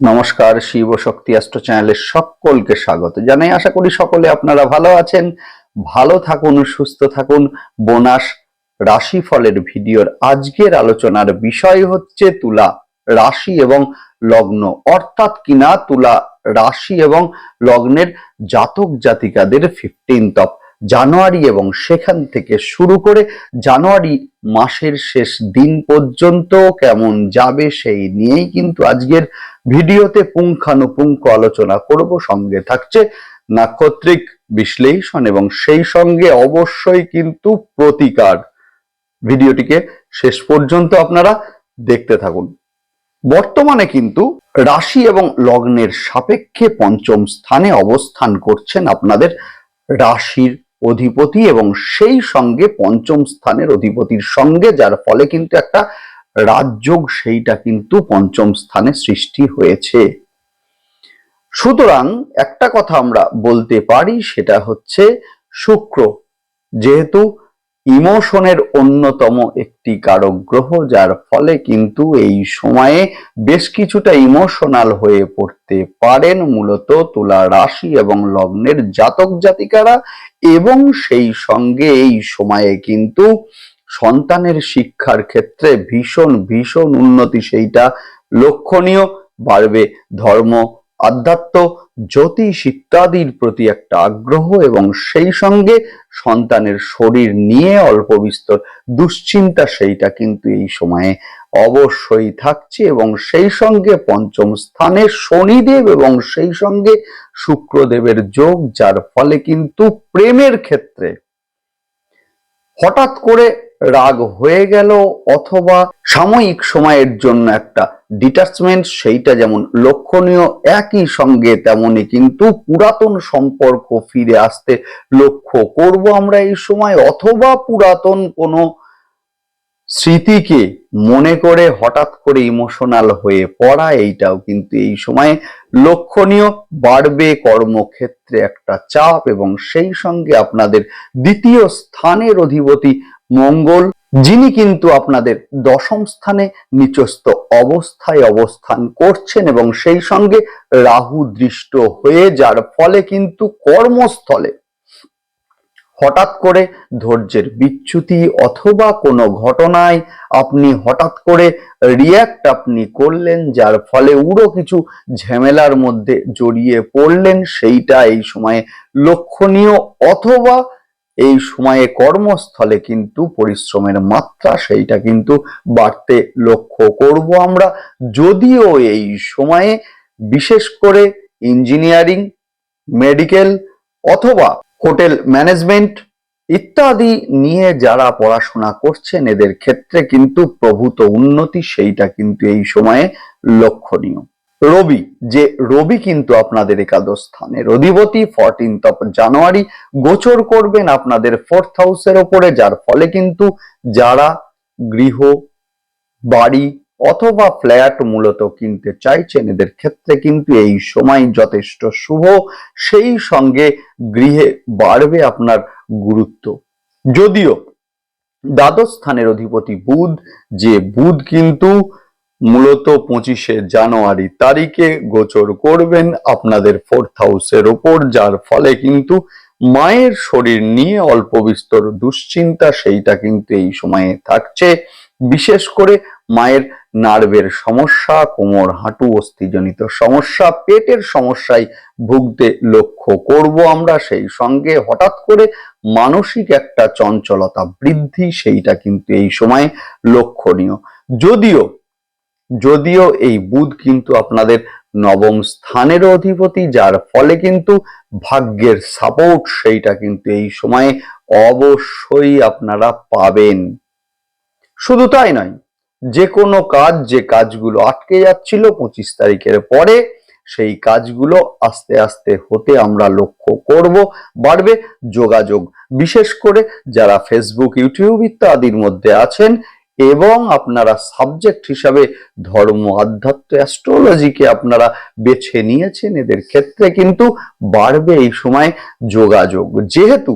নমস্কার, শিব শক্তি অ্যাস্ট্রো চ্যানেলের সকলকে স্বাগত জানাই। আশা করি সকলে আপনারা ভালো আছেন, ভালো থাকুন, সুস্থ থাকুন। বোনাস রাশিফলের ভিডিওর আজকের আলোচনার বিষয় হচ্ছে তুলা রাশি এবং লগ্ন। অর্থাৎ কিনা তুলা রাশি এবং লগ্নের জাতক জাতিকাদের ফিফটিন্থ অফ জানুয়ারি এবং সেখান থেকে শুরু করে জানুয়ারি মাসের শেষ দিন পর্যন্ত কেমন যাবে সেই নিয়েই কিন্তু আজকের ভিডিওতে পুঙ্খানুপুঙ্খ আলোচনা করব। সঙ্গে থাকছে নাক্ষত্রিক বিশ্লেষণ এবং সেই সঙ্গে অবশ্যই কিন্তু প্রতিকার। ভিডিওটিকে শেষ পর্যন্ত আপনারা দেখতে থাকুন। বর্তমানে কিন্তু রাশি এবং লগ্নের সাপেক্ষে পঞ্চম স্থানে অবস্থান করছেন আপনাদের রাশির অধিপতি এবং সেই সঙ্গে পঞ্চম স্থানের অধিপতির সঙ্গে, যার ফলে কিন্তু একটা রাজযোগ সেইটা কিন্তু পঞ্চম স্থানে সৃষ্টি হয়েছে। সুতরাং একটা কথা আমরা বলতে পারি, সেটা হচ্ছে শুক্র। যেহেতু ইমোশনের অন্যতম একটি কারক গ্রহ যার ফলে কিন্তু এই সময়ে বেশ কিছুটা ইমোশনাল হয়ে পড়তে পারেন মূলত তুলা রাশি এবং লগ্নের জাতক জাতিকারা এবং সেই সঙ্গে এই সময়ে কিন্তু সন্তানের শিক্ষার ক্ষেত্রে ভীষণ ভীষণ উন্নতি সেইটা লক্ষণীয়, বাড়বে ধর্ম আধ্যাত্ম, জ্যোতিষ ইত্যাদির প্রতি একটা আগ্রহ এবং সেই সঙ্গে সন্তানের শরীর নিয়ে অল্প বিস্তর দুশ্চিন্তা সেইটা কিন্তু এই সময়ে অবশ্যই থাকছে এবং সেই সঙ্গে পঞ্চম স্থানে শনিদেব এবং সেই সঙ্গে শুক্রদেবের যোগ, যার ফলে কিন্তু প্রেমের ক্ষেত্রে হঠাৎ করে রাগ হয়ে গেল অথবা সাময়িক সময়ের জন্য একটা ডিটাচমেন্ট সেইটা যেমন লক্ষণীয়, একই সঙ্গে তেমনি কিন্তু পুরাতন সম্পর্ক ফিরে আসতে লক্ষ্য করব আমরা এই সময়, অথবা পুরাতন কোনো স্মৃতিকে মনে করে হঠাৎ করে ইমোশনাল হয়ে পড়া, এইটাও কিন্তু এই সময়ে লক্ষণীয়। বাড়বে কর্মক্ষেত্রে একটা চাপ এবং সেই সঙ্গে আপনাদের দ্বিতীয় স্থানের অধিপতি মঙ্গল, যিনি কিন্তু আপনাদের দশম স্থানে নিচস্থ অবস্থায় অবস্থান করছেন এবং সেই সঙ্গে রাহু দৃষ্ট হয়ে যার ফলে কিন্তু কর্মস্থলে হঠাৎ করে ধৈর্যের বিচ্যুতি অথবা কোনো ঘটনায় আপনি হঠাৎ করে রিয়াক্ট আপনি করলেন, যার ফলে উড়ো কিছু ঝামেলার মধ্যে জড়িয়ে পড়লেন, সেইটা এই সময়ে লক্ষণীয় অথবা এই সময়ে কর্মস্থলে কিন্তু পরিশ্রমের মাত্রা সেইটা কিন্তু বাড়তে লক্ষ্য করব আমরা। যদিও এই সময়ে বিশেষ করে ইঞ্জিনিয়ারিং, মেডিকেল অথবা হোটেল ম্যানেজমেন্ট ইত্যাদি নিয়ে যারা পড়াশোনা করছেন, এদের ক্ষেত্রে কিন্তু প্রভূত উন্নতি সেইটা কিন্তু এই সময়ে লক্ষণীয়। রবি, যে রবি কিন্তু আপনাদের একাদশ স্থানে অধিপতি ফোরটিন্থ অফ জানুয়ারি গোচর করবেন আপনাদের ফোর্থ হাউসের ওপরে, যার ফলে কিন্তু যারা গৃহ, বাড়ি অথবা ফ্ল্যাট মূলত কিনতে চাইছেন, এদের ক্ষেত্রে কিন্তু এই সময় যথেষ্ট শুভ। সেই সঙ্গে গৃহে বাড়বে আপনার গুরুত্ব। যদিও দ্বাদশ স্থানের অধিপতি বুধ, যে বুধ কিন্তু মূলত পঁচিশে জানুয়ারি তারিখে গোচর করবেন আপনাদের ফোর্থ হাউসের ওপর যার ফলে কিন্তু মায়ের শরীর নিয়ে অল্প বিস্তর দুশ্চিন্তা সেইটা কিন্তু এই সময়ে থাকছে। বিশেষ করে মায়ের নার্ভের সমস্যা, কোমর হাঁটু, অস্থিজনিত সমস্যা, পেটের সমস্যায় ভুগতে লক্ষ্য করব আমরা। সেই সঙ্গে হঠাৎ করে মানসিক একটা চঞ্চলতা বৃদ্ধি, সেইটা কিন্তু এই সময়ে লক্ষণীয়। যদিও যদিও এই বুধ কিন্তু আপনাদের নবম স্থানের অধিপতি, যার ফলে কিন্তু ভাগ্যের সাপোর্ট সেইটা কিন্তু এই সময়ে অবশ্যই আপনারা পাবেন। শুধু তাই নয়, যে কোনো কাজ, যে কাজগুলো আটকে যাচ্ছিল পঁচিশ তারিখের পরে, সেই কাজগুলো আস্তে আস্তে হতে আমরা লক্ষ্য করব, বাড়বে যোগাযোগ। বিশেষ করে যারা ফেসবুক ইউটিউব ইত্যাদির মধ্যে আছেন এবং আপনারা সাবজেক্ট হিসাবে ধর্ম, আধ্যাত্ম অ্যাস্ট্রোলজিকে আপনারা বেছে নিয়েছেন। এদের ক্ষেত্রে কিন্তু বাড়বে এই সময় যোগাযোগ। যেহেতু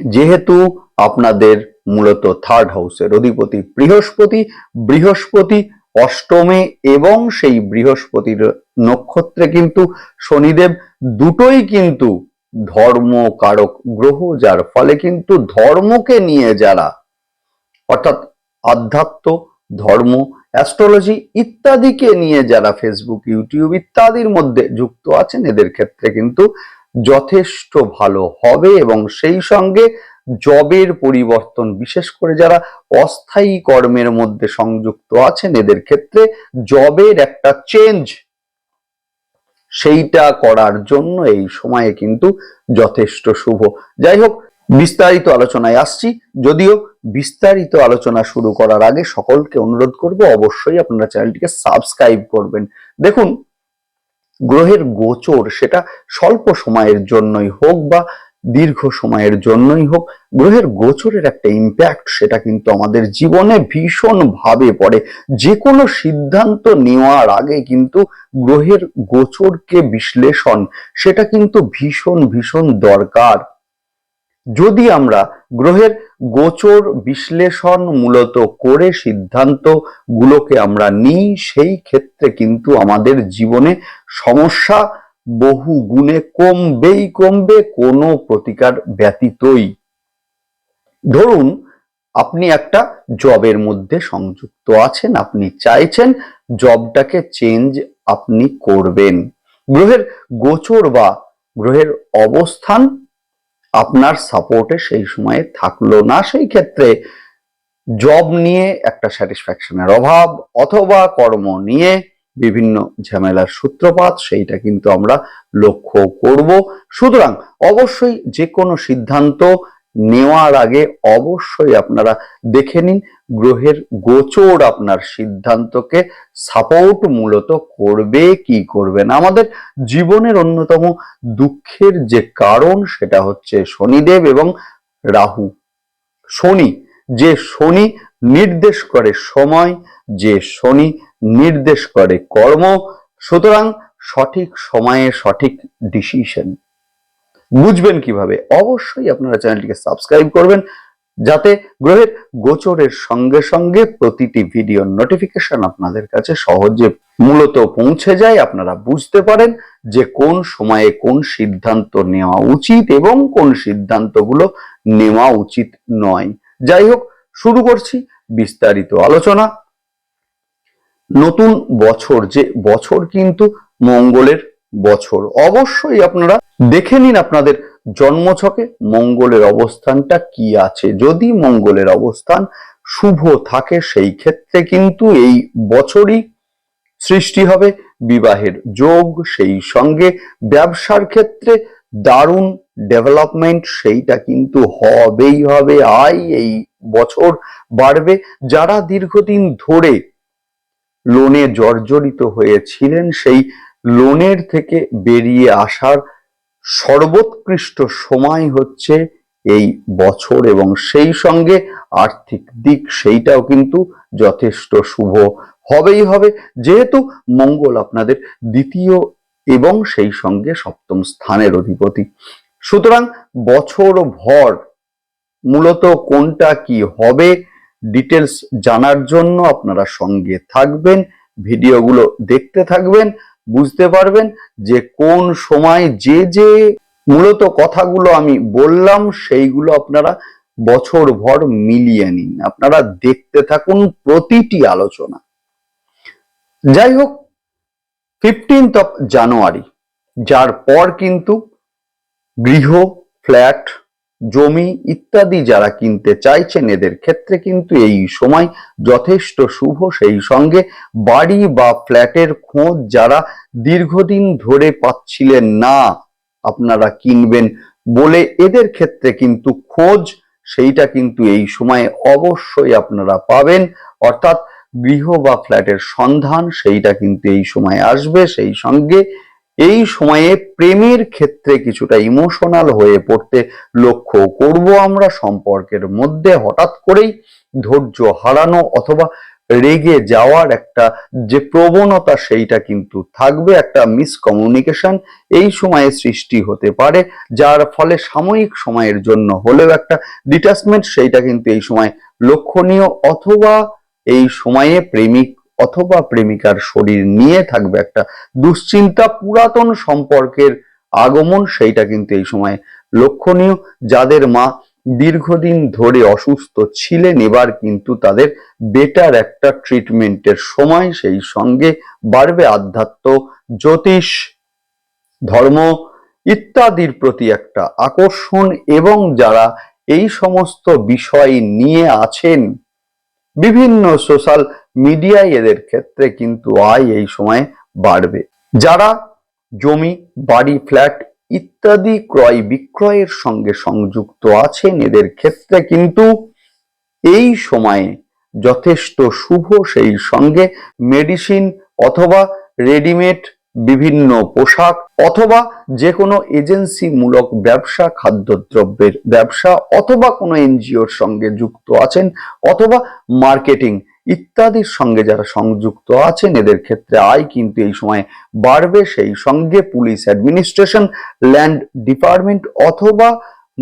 যেহেতু আপনাদের মূলত থার্ড হাউসের অধিপতি বৃহস্পতি বৃহস্পতি অষ্টমে এবং সেই বৃহস্পতির নক্ষত্রে কিন্তু শনিদেব দুটোই কিন্তু ধর্ম কারক গ্রহ, যার ফলে কিন্তু ধর্মকে নিয়ে যারা, অর্থাৎ আধ্যাত্ম, ধর্ম, অ্যাস্ট্রোলজি ইত্যাদিকে নিয়ে যারা ফেসবুক ইউটিউব ইত্যাদির মধ্যে যুক্ত আছেন, এদের ক্ষেত্রে কিন্তু যথেষ্ট ভালো হবে এবং সেই সঙ্গে জবের পরিবর্তন, বিশেষ করে যারা অস্থায়ী কর্মের মধ্যে সংযুক্ত আছেন, এদের ক্ষেত্রে জবের একটা চেঞ্জ সেইটা করার জন্য এই সময়ে কিন্তু যথেষ্ট শুভ। যাই হোক বিস্তারিত আলোচনায় আসছি। যদিও বিস্তারিত আলোচনা শুরু করার আগে সকলকে অনুরোধ করব, অবশ্যই আপনারা চ্যানেলটিকে সাবস্ক্রাইব করবেন। দেখুন, গ্রহের গোচর সেটা স্বল্প সময়ের জন্যই হোক বা দীর্ঘ সময়ের জন্যই হোক, গ্রহের গোচরের একটা ইম্প্যাক্ট সেটা কিন্তু আমাদের জীবনে ভীষণ ভাবে পড়ে। যে কোনো সিদ্ধান্ত নেওয়ার আগে কিন্তু গ্রহের গোচরকে বিশ্লেষণ, সেটা কিন্তু ভীষণ ভীষণ দরকার। যদি আমরা গ্রহের গোচর বিশ্লেষণ মূলত করে সিদ্ধান্ত গুলোকে আমরা নিই, সেই ক্ষেত্রে কিন্তু আমাদের জীবনে সমস্যা বহু গুণে কমবেই কমবে, কোনো প্রতিকার ব্যতীতই। ধরুন, আপনি একটা জবের মধ্যে সংযুক্ত আছেন, আপনি চাইছেন জবটাকে চেঞ্জ আপনি করবেন। গ্রহের গোচর বা গ্রহের অবস্থান আপনার সাপোর্টে সেই সময়ে থাকল না। সেই ক্ষেত্রে জব নিয়ে একটা স্যাটিসফ্যাকশনের অভাব অথবা কর্ম নিয়ে বিভিন্ন ঝামেলার সূত্রপাত, সেইটা কিন্তু আমরা লক্ষ্য করব। সুতরাং অবশ্যই যে কোনো সিদ্ধান্ত নেওয়ার আগে অবশ্যই আপনারা দেখে নিন, গ্রহের গোচর আপনার সিদ্ধান্তকে সাপোর্ট মূলত করবে কি করবে না। আমাদের জীবনের অন্যতম দুঃখের যে কারণ সেটা হচ্ছে শনিদেব এবং রাহু। শনি, যে শনি নির্দেশ করে সময়, যে শনি নির্দেশ করে কর্ম, সুতরাং সঠিক সময়ে সঠিক ডিসিশন বুঝবেন কীভাবে, অবশ্যই আপনারা চ্যানেলটিকে সাবস্ক্রাইব করবেন যাতে গ্রহের গোচরের সঙ্গে সঙ্গে প্রতিটি ভিডিও নোটিফিকেশন আপনাদের কাছে সহজে মূলত পৌঁছে যায়। আপনারা বুঝতে পারেন যে কোন সময়ে কোন সিদ্ধান্ত নেওয়া উচিত এবং কোন সিদ্ধান্তগুলো নেওয়া উচিত নয়। যাই হোক, শুরু করছি বিস্তারিত আলোচনা। নতুন বছর, যে বছর কিন্তু মঙ্গলের বছর। অবশ্যই আপনারা দেখে নিন আপনাদের জন্মছকে মঙ্গলের অবস্থানটা কি আছে। যদি মঙ্গলের অবস্থান শুভ থাকে, সেই ক্ষেত্রে কিন্তু এই বছরই সৃষ্টি হবে বিবাহের যোগ। সেই সঙ্গে ব্যবসার ক্ষেত্রে দারুণ ডেভেলপমেন্ট সেইটা কিন্তু হবেই হবে। আয় এই বছর বাড়বে। যারা দীর্ঘদিন ধরে লোনে জর্জরিত হয়েছিলেন, সেই লোনের থেকে বেরিয়ে আসার সর্বোৎকৃষ্ট সময় হচ্ছে এই বছর এবং সেই সঙ্গে আর্থিক দিক সেইটাও কিন্তু যথেষ্ট শুভ। হবেই হবে। যেহেতু মঙ্গল আপনাদের দ্বিতীয় এবং সেই সঙ্গে সপ্তম স্থানের অধিপতি। সুতরাং বছর ভর মূলত কোনটা কি হবে ডিটেলস জানার জন্য আপনারা সঙ্গে থাকবেন, ভিডিওগুলো দেখতে থাকবেন। বুঝতে পারবেন যে কোন সময় যে যে মূলত কথাগুলো আমি বললাম, সেইগুলো আপনারা বছর ভর মিলিয়ে নিন। আপনারা দেখতে থাকুন প্রতিটি আলোচনা। যাই হোক ফিফটিন্থ অফ জানুয়ারি যার পর কিন্তু গৃহ ফ্ল্যাট জমি ইত্যাদি যারা কিনতে চাইছেন, এদের ক্ষেত্রে কিন্তু এই সময় যথেষ্ট শুভ। সেই সঙ্গে বাড়ি বা ফ্ল্যাটের খোঁজ যারা দীর্ঘদিন ধরে পাচ্ছিলেন না, আপনারা কিনবেন বলে এদের ক্ষেত্রে কিন্তু খোঁজ, সেইটা কিন্তু এই সময়ে অবশ্যই আপনারা পাবেন। অর্থাৎ গৃহ বা ফ্ল্যাটের সন্ধান, সেইটা কিন্তু এই সময় আসবে। সেই সঙ্গে এই সময়ে প্রেমের ক্ষেত্রে কিছুটা ইমোশনাল হয়ে পড়তে লক্ষ্য করব আমরা সম্পর্কের মধ্যে হঠাৎ করেই ধৈর্য হারানো অথবা রেগে যাওয়ার একটা যে প্রবণতা সেইটা কিন্তু থাকবে, একটা মিসকমিউনিকেশন এই সময়ে সৃষ্টি হতে পারে, যার ফলে সাময়িক সময়ের জন্য হলেও একটা ডিটাচমেন্ট সেইটা কিন্তু এই সময় লক্ষণীয় অথবা এই সময়ে প্রেমিক অথবা প্রেমিকার শরীর নিয়ে থাকবে একটা দুশ্চিন্তা পুরাতন সম্পর্কের আগমন, সেইটা কিন্তু এই সময় লক্ষণীয়। যাদের মা দীর্ঘদিন ধরে অসুস্থ ছিলেন, এবার কিন্তু তাদের বেটার একটা ট্রিটমেন্টের সময় সেই সঙ্গে বাড়বে আধ্যাত্ম, জ্যোতিষ, ধর্ম ইত্যাদির প্রতি একটা আকর্ষণ এবং যারা এই সমস্ত বিষয় নিয়ে আছেন, বিভিন্ন সোশ্যাল মিডিয়ায় এদের ক্ষেত্রে কিন্তু আয় এই সময় বাড়বে। যারা জমি, বাড়ি, ফ্ল্যাট ইত্যাদি ক্রয় বিক্রয়ের সঙ্গে সংযুক্ত আছেন, এদের ক্ষেত্রে কিন্তু এই সময়ে যথেষ্ট শুভ সেই সঙ্গে মেডিসিন অথবা রেডিমেড বিভিন্ন পোশাক অথবা যে কোনো এজেন্সিমূলক ব্যবসা, খাদ্যদ্রব্যের ব্যবসা অথবা কোনো এনজিওর সঙ্গে যুক্ত আছেন অথবা মার্কেটিং ইত্যাদির সঙ্গে যারা সংযুক্ত আছেন, এদের ক্ষেত্রে আয় কিন্তু এই সময় বাড়বে। সেই সঙ্গে পুলিশ অ্যাডমিনিস্ট্রেশন, ল্যান্ড ডিপার্টমেন্ট অথবা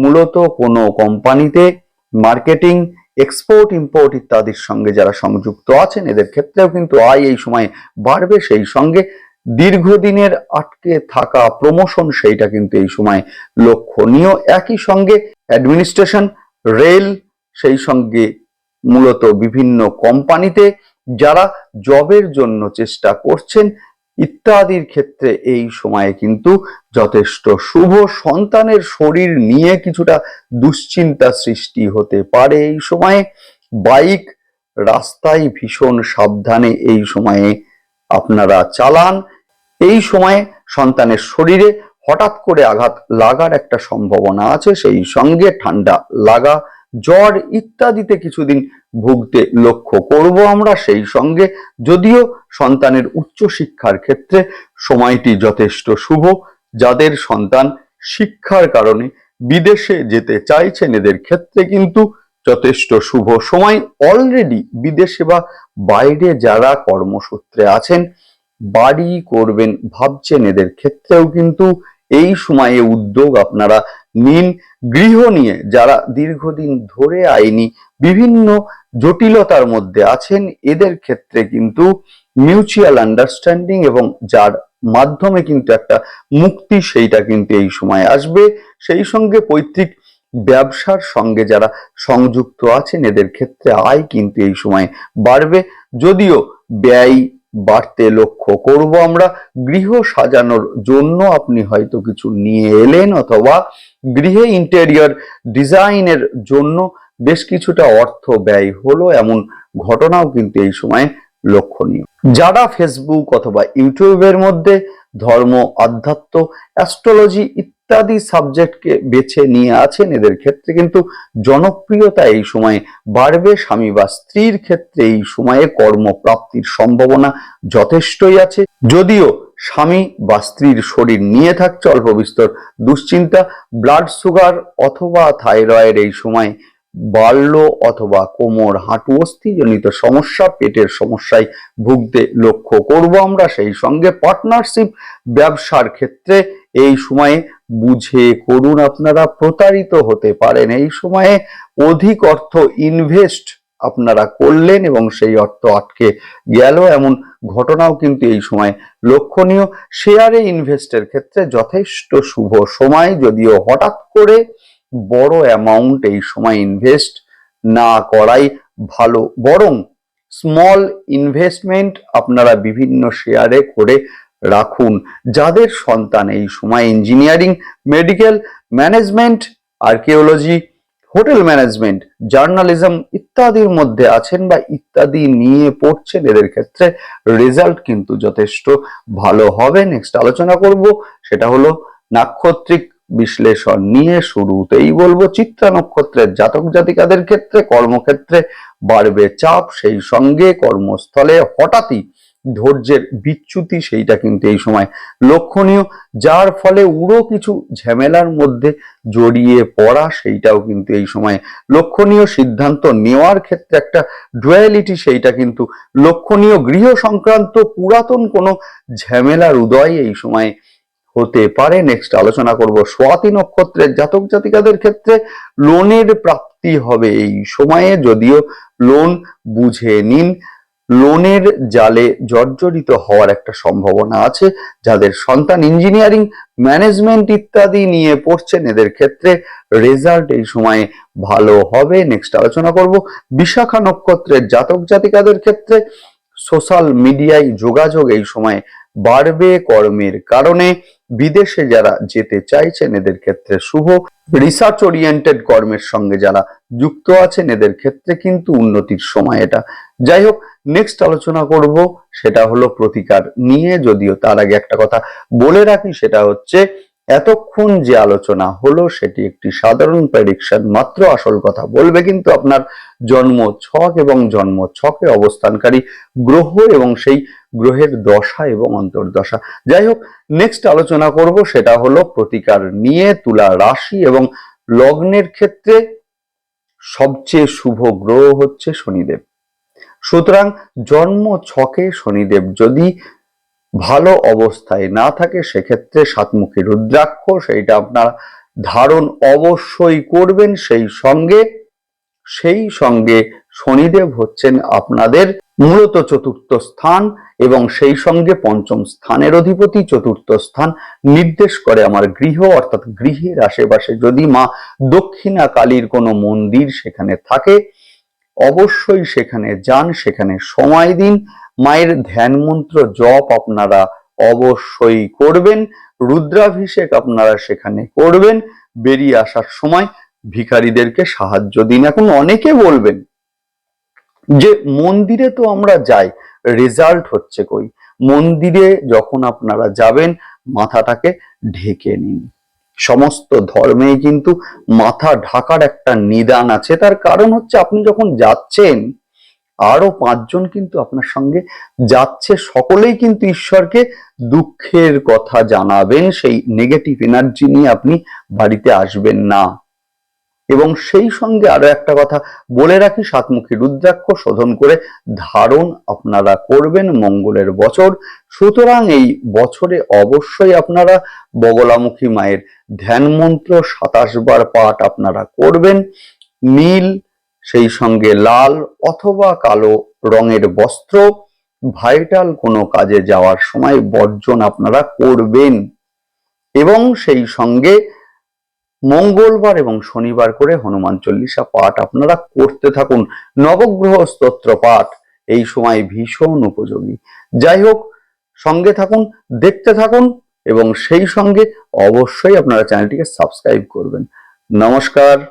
মূলত কোনো কোম্পানিতে মার্কেটিং, এক্সপোর্ট, ইম্পোর্ট ইত্যাদির সঙ্গে যারা সংযুক্ত আছেন, এদের ক্ষেত্রেও কিন্তু আয় এই সময় বাড়বে। সেই সঙ্গে দীর্ঘদিনের আটকে থাকা প্রমোশন সেইটা কিন্তু এই সময় লক্ষণীয়। একই সঙ্গে অ্যাডমিনিস্ট্রেশন, রেল সেই সঙ্গে মূলত বিভিন্ন কোম্পানিতে যারা জবের জন্য চেষ্টা করছেন ইত্যাদির ক্ষেত্রে এই সময়ে কিন্তু যথেষ্ট শুভ সন্তানের শরীর নিয়ে কিছুটা দুশ্চিন্তা সৃষ্টি হতে পারে এই সময়ে। বাইক রাস্তায় ভীষণ সাবধানে এই সময়ে আপনারা চালান। এই সময়ে সন্তানের শরীরে হঠাৎ করে আঘাত লাগার একটা সম্ভাবনা আছে, সেই সঙ্গে ঠান্ডা লাগা, জ্বর ইত্যাদিতে কিছুদিন ভুগতে লক্ষ্য করব আমরা সেই সঙ্গে। যদিও সন্তানের উচ্চ শিক্ষার ক্ষেত্রে সময়টি যথেষ্ট শুভ, যাদের সন্তান শিক্ষার কারণে বিদেশে যেতে চাইছেন এদের ক্ষেত্রে কিন্তু যথেষ্ট শুভ সময়। অলরেডি বিদেশে বা বাইরে যারা কর্মসূত্রে আছেন, বাড়ি করবেন ভাবছেন এদের ক্ষেত্রেও কিন্তু এই সময়ে উদ্যোগ আপনারা নিন। গৃহ নিয়ে যারা দীর্ঘদিন ধরে আইনি বিভিন্ন জটিলতার মধ্যে আছেন, এদের ক্ষেত্রে কিন্তু মিউচুয়াল আন্ডারস্ট্যান্ডিং এবং যার মাধ্যমে কিন্তু একটা মুক্তি সেইটা কিন্তু এই সময় আসবে। সেই সঙ্গে পৈতৃক ব্যবসার সঙ্গে যারা সংযুক্ত আছেন, এদের ক্ষেত্রে আয় কিন্তু এই সময় বাড়বে। যদিও ব্যয় বাড়তে লক্ষ্য করব আমরা, গৃহ সাজানোর জন্য আপনি হয়তো কিছু নিয়ে এলেন অথবা গৃহে ইন্টেরিয়র ডিজাইনের জন্য বেশ কিছুটা অর্থ ব্যয় হলো এমন ঘটনাও কিন্তু এই সময় লক্ষণীয়। যারা ফেসবুক অথবা ইউটিউবের মধ্যে ধর্ম, আধ্যাত্ম, অ্যাস্ট্রোলজি ইত্যাদি সাবজেক্টকে বেছে নিয়ে আছেন, এদের ক্ষেত্রে কিন্তু জনপ্রিয়তা এই সময়ে বাড়বে। স্বামী বা স্ত্রীর ক্ষেত্রে এই সময়ে কর্মপ্রাপ্তির সম্ভাবনা যথেষ্টই আছে। যদিও স্বামী বা স্ত্রীর শরীর নিয়ে থাকছে অল্প বিস্তর দুশ্চিন্তা, ব্লাড সুগার অথবা থাইরয়েড এই সময় বাড়লো অথবা কোমর হাঁটু অস্থিজনিত সমস্যা, পেটের সমস্যায় ভুগতে লক্ষ্য করব আমরা। সেই সঙ্গে পার্টনারশিপ ব্যবসার ক্ষেত্রে এই সময়ে বুঝে করুন আপনারা, প্রতারিত হতে পারেন। এই সময়ে অধিক অর্থ ইনভেস্ট আপনারা করলেন এবং সেই অর্থ আটকে গেল। এমন ঘটনাও কিন্তু এই সময় লক্ষণীয়। শেয়ারে ইনভেস্টের ক্ষেত্রে যথেষ্ট শুভ সময়, যদিও হঠাৎ করে বড় অ্যামাউন্ট এই সময় ইনভেস্ট না করাই ভালো। বরং স্মল ইনভেস্টমেন্ট আপনারা বিভিন্ন শেয়ারে করে রাখুন। যাদের সন্তান এই সময় engineering medical management archaeology hotel management journalism ইত্যাদির মধ্যে আছেন বা ইত্যাদি নিয়ে পড়ছেন, এদের ক্ষেত্রে রেজাল্ট কিন্তু যথেষ্ট ভালো হবে। নেক্সট আলোচনা করব, সেটা হলো নাক্ষত্রিক বিশ্লেষণ নিয়ে শুরুতেই বলব, চিত্রা নক্ষত্রের জাতক জাতিকাদের ক্ষেত্রে, কর্মক্ষেত্রে বাড়বে চাপ, সেই সঙ্গে কর্মস্থলে হঠাৎই ধৈর্যের বিচ্যুতি, সেইটা কিন্তু এই সময় লক্ষণীয়, যার ফলে উড়ো কিছু ঝামেলার মধ্যে জড়িয়ে পড়া, সেইটাও কিন্তু এই সময় লক্ষণীয়। সিদ্ধান্ত নেওয়ার ক্ষেত্রে একটা ডুয়ালিটি সেইটা কিন্তু লক্ষণীয়। গৃহ সংক্রান্ত পুরাতন কোনো ঝামেলার উদয় এই সময় হতে পারে। নেক্সট আলোচনা করব স্বাতি নক্ষত্রের জাতক জাতিকাদের ক্ষেত্রে লোনের প্রাপ্তি হবে এই সময়ে। যদিও লোন বুঝে নিন, লোনের জালে জর্জরিত হওয়ার একটা সম্ভাবনা আছে। যাদের সন্তান ইঞ্জিনিয়ারিং ম্যানেজমেন্ট ইত্যাদি নিয়ে পড়ছেন, এদের ক্ষেত্রে রেজাল্ট এই সময়ে ভালো হবে। নেক্সট আলোচনা করব বিশাখা নক্ষত্রের জাতক জাতিকাদের ক্ষেত্রে সোশ্যাল মিডিয়ায় যোগাযোগ এই সময় বাড়বে কর্মের কারণে। বিদেশে যারা যেতে চাইছেন, এদের ক্ষেত্রে শুভ। রিসার্চ ওরিয়েন্টেড কর্মের সঙ্গে যারা যুক্ত আছেন, এদের ক্ষেত্রে কিন্তু উন্নতির সময় এটা। যাই হোক নেক্সট আলোচনা করব, সেটা হলো প্রতিকার নিয়ে, যদিও তার আগে একটা কথা বলে রাখি, সেটা হচ্ছে এতক্ষণ যে আলোচনা হলো, সেটি একটি সাধারণ প্রেডিকশন মাত্র আসল কথা। বলবে কিন্তু আপনার জন্ম ছক এবং জন্ম ছকে অবস্থানকারী গ্রহ এবং সেই গ্রহের দশা এবং অন্তর্দশা। যাই হোক নেক্সট আলোচনা করব, সেটা হলো প্রতিকার নিয়ে তুলা রাশি এবং লগ্নের ক্ষেত্রে সবচেয়ে শুভ গ্রহ হচ্ছে শনিদেব। সুতরাং জন্ম ছকে শনিদেব। যদি ভালো অবস্থায় না থাকে, সেক্ষেত্রে সাতমুখী রুদ্রাক্ষ, সেইটা আপনার ধারণ অবশ্যই করবেন, সেই সঙ্গে সেই সঙ্গে শনিদেব হচ্ছেন আপনাদের মূলত চতুর্থ স্থান এবং সেই সঙ্গে পঞ্চম স্থানের অধিপতি, চতুর্থ স্থান নির্দেশ করে আমার গৃহ, অর্থাৎ গৃহের আশেপাশে যদি মা দক্ষিণা কালীর কোনো মন্দির সেখানে থাকে অবশ্যই সেখানে যান, সেখানে সময় দিন। মায়ের ধ্যান মন্ত্র জপ আপনারা অবশ্যই করবেন। রুদ্রাভিষেক আপনারা সেখানে করবেন। বেরিয়ে আসার সময় ভিখারীদেরকে সাহায্য দিন। এখন অনেকে বলবেন যে, মন্দিরে তো আমরা যাই রেজাল্ট হচ্ছে কই? মন্দিরে যখন আপনারা যাবেন, মাথাটাকে ঢেকে নিন। সমস্ত ধর্মেই কিন্তু মাথা ঢাকার একটা নিদান আছে। তার কারণ হচ্ছে আপনি যখন যাচ্ছেন, আরও পাঁচজন কিন্তু আপনার সঙ্গে যাচ্ছে, সকলেই কিন্তু ঈশ্বরকে দুঃখের কথা জানাবেন, সেই নেগেটিভ এনার্জি নিয়ে আপনি বাড়িতে আসবেন না। এবং সেই সঙ্গে আরও একটা কথা বলে রাখি, সাতমুখী রুদ্রাক্ষ শোধন করে ধারণ আপনারা করবেন মঙ্গলের বছর। সুতরাং এই বছরে অবশ্যই আপনারা বগলামুখী মায়ের ধ্যান মন্ত্র সাতাশ বার পাঠ আপনারা করবেন। নীল, সেই সঙ্গে লাল অথবা কালো রঙের বস্ত্র, ভাইটাল কোনো কাজে যাওয়ার সময় বর্জন আপনারা করবেন। এবং সেই সঙ্গে মঙ্গলবার এবং শনিবার করে হনুমান চল্লিশা পাঠ আপনারা করতে থাকুন। নবগ্রহ স্তোত্র পাঠ, এই সময় ভীষণ উপযোগী। যাই হোক, সঙ্গে থাকুন, দেখতে থাকুন এবং সেই সঙ্গে অবশ্যই আপনারা চ্যানেলটিকে সাবস্ক্রাইব করবেন। নমস্কার।